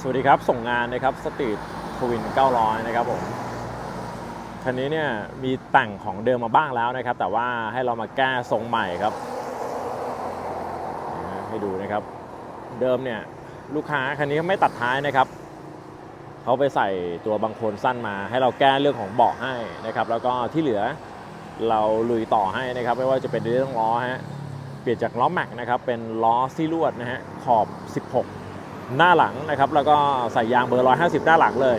สวัสดีครับ ส่งงานนะครับสตรีททวิน 900 นะครับผมคันนี้เนี่ยมีแต่งของเดิมมาบ้างแล้วนะครับ แต่ว่าให้เรามาแก้ทรงใหม่ครับ ให้ดูนะครับ เดิมเนี่ยลูกค้าคันนี้ไม่ตัดท้ายนะครับเขาไปใส่ตัวบางโคนสั้นมา ให้เราแก้เรื่องของเบาะให้นะครับ แล้วก็ที่เหลือเราลุยต่อให้นะครับ ไม่ว่าจะเป็นเรื่องล้อฮะเปลี่ยนจากล้อแม็กนะครับเป็นล้อซี่ลวดนะฮะขอบ 16 หน้าหลังนะครับ แล้วก็ใส่ยางเบอร์ 150 หน้าหลังเลย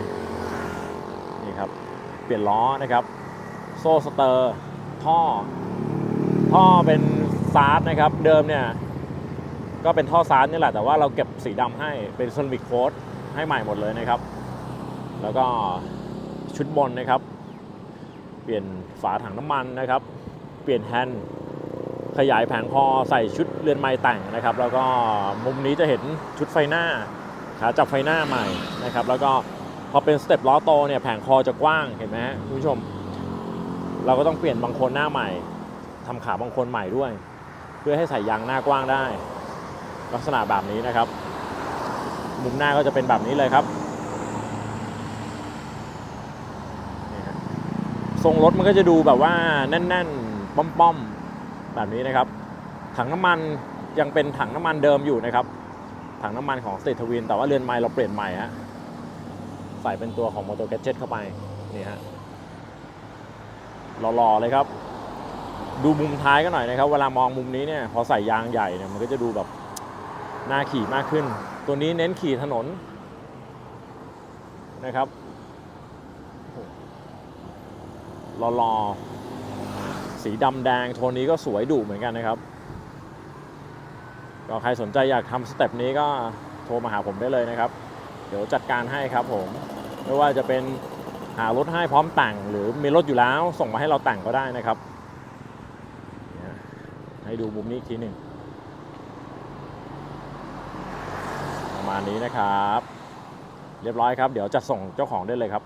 นี่ครับเปลี่ยนล้อนะครับ โซ่สเตอร์ท่อ ท่อเป็นซาร์ดนะครับ เดิมเนี่ยก็เป็นท่อซาร์ดนี่แหละ แต่ว่าเราเก็บสีดำให้เป็นโซนิกโค้ดให้ใหม่หมดเลยนะครับ แล้วก็ชุดบนนะครับ เปลี่ยนฝาถังน้ำมันนะครับ เปลี่ยนแฮนด์ ขยายแผงคอใส่ชุดเรือนไม้แต่งนะครับ แล้วก็มุมนี้จะเห็นชุดไฟหน้าขาจับไฟหน้าใหม่นะครับ แล้วก็พอเป็นสเต็ปล้อโตเนี่ยแผงคอจะกว้างเห็นไหมฮะคุณผู้ชม เราก็ต้องเปลี่ยนบางคนหน้าใหม่ทำขาบางคนใหม่ด้วย เพื่อให้ใส่ยางหน้ากว้างได้ ลักษณะแบบนี้นะครับ มุมหน้าก็จะเป็นแบบนี้เลยครับทรงรถมันก็จะดูแบบว่าแน่นๆป้อมๆ แบบนี้นะครับ ถังน้ำมันยังเป็นถังน้ำมันเดิมอยู่นะครับ ถังน้ำมันของสเตทวินแต่ว่าเรือนไม้เราเปลี่ยนใหม่ฮะใส่เป็นตัวของ m o t o g a d g e t เข้าไปนี่ฮะหล่อๆเลยครับ ดูมุมท้ายกันหน่อยนะครับ เวลามองมุมนี้เนี่ยพอใส่ยางใหญ่เนี่ยมันก็จะดูแบบน่าขี่มากขึ้น ตัวนี้เน้นขี่ถนนนะครับหล่อๆ สีดำแดงโทนนี้ก็สวยดุเหมือนกันนะครับ ก็ใครสนใจอยากทำสเต็ปนี้ก็โทรมาหาผมได้เลยนะครับ เดี๋ยวจัดการให้ครับผมไม่ว่าจะเป็นหารถให้พร้อมแต่งหรือมีรถอยู่แล้วส่งมาให้เราแต่งก็ได้นะครับ ให้ดูมุมนี้อีกทีหนึ่งประมาณนี้นะครับ เรียบร้อยครับ เดี๋ยวจะส่งเจ้าของได้เลยครับ